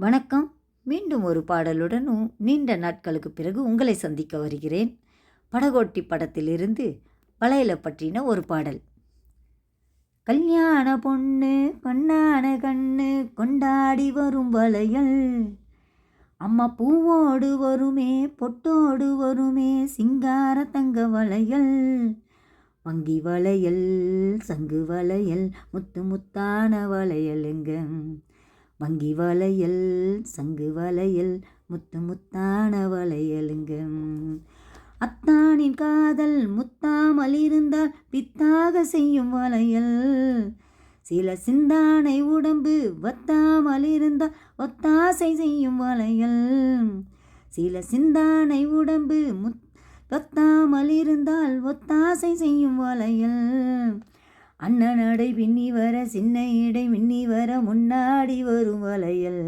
வணக்கம். மீண்டும் ஒரு பாடலுடனும் நீண்ட நாட்களுக்கு பிறகு உங்களை சந்திக்க வருகிறேன். படகோட்டி படத்திலிருந்து வளையல பற்றின ஒரு பாடல். கல்யாண பொண்ணு பொன்னான கண்ணு கொண்டாடி வரும் வளையல். அம்மா பூவோடு வருமே பொட்டோடு வருமே சிங்கார தங்க வளையல். வங்கி வளையல் சங்கு வளையல் முத்து முத்தான வளையலுங்க வங்கி வளையல் சங்கு வளையல் முத்து முத்தான வளையலுங்க அத்தானின் காதல் முத்தாமல் இருந்தால் பித்தாக செய்யும் வளையல். சில சிந்தானை உடம்பு வத்தாமல் இருந்தால் ஒத்தாசை செய்யும் வளையல். சில சிந்தானை உடம்பு முத் வத்தாமல் இருந்தால் ஒத்தாசை செய்யும் வளையல். அண்ணன் அடை பின்னி வர சின்ன இடை மின்னி வர முன்னாடி வரும் வளையல்.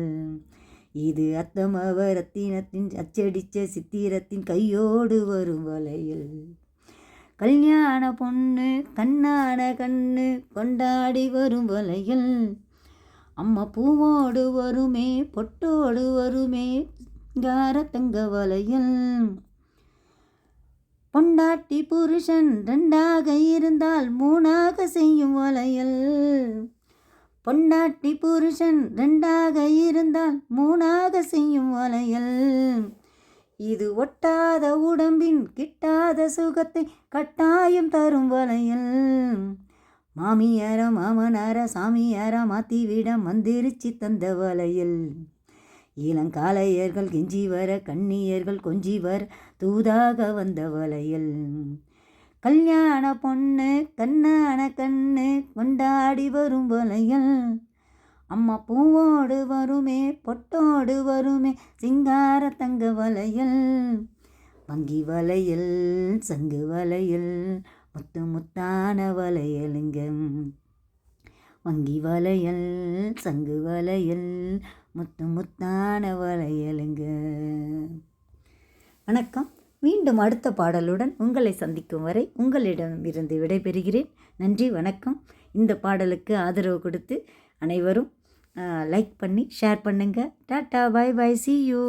இது அத்தமவ ரத்தினத்தின் அச்சடிச்ச சித்திரத்தின் கையோடு வரும் வளையல். கல்யாண பொண்ணு கண்ணான கண்ணு கொண்டாடி வரும் வளையல். அம்மா பூவோடு வருமே பொட்டோடு வருமே கார தங்க வளையல்? பொண்டாட்டி புருஷன் ரெண்டாக இருந்தால் மூணாக செய்யும் வளையல். பொண்டாட்டி புருஷன் ரெண்டாக இருந்தால் மூணாக செய்யும் வளையல். இது ஒட்டாத உடம்பின் கிட்டாத சுகத்தை கட்டாயம் தரும் வளையல். மாமியார மாமனார சாமியார மாத்திவிட மந்திரிச்சு தந்த வலையில் இளங்காலையர்கள் கெஞ்சி வர கண்ணியர்கள் கொஞ்சி வர தூதாக வந்த வலையில். கல்யாண பொண்ணு கண்ணான கண்ணு கொண்டாடி வரும் வலையல். அம்மா பூவோடு வருமே பொட்டோடு வருமே சிங்கார தங்க வளையல் வங்கி வளையல் சங்கு வலையல் முத்து முத்தான வலையலுங்க வங்கி வளையல் சங்கு வளையல் முத்து முத்தான வளையலுங்க. வணக்கம். மீண்டும் அடுத்த பாடலுடன் உங்களை சந்திக்கும் வரை உங்களிடம் இருந்து விடைபெறுகிறேன். நன்றி வணக்கம். இந்த பாடலுக்கு ஆதரவு கொடுத்து அனைவரும் லைக் பண்ணி ஷேர் பண்ணுங்கள் tata bye bye see you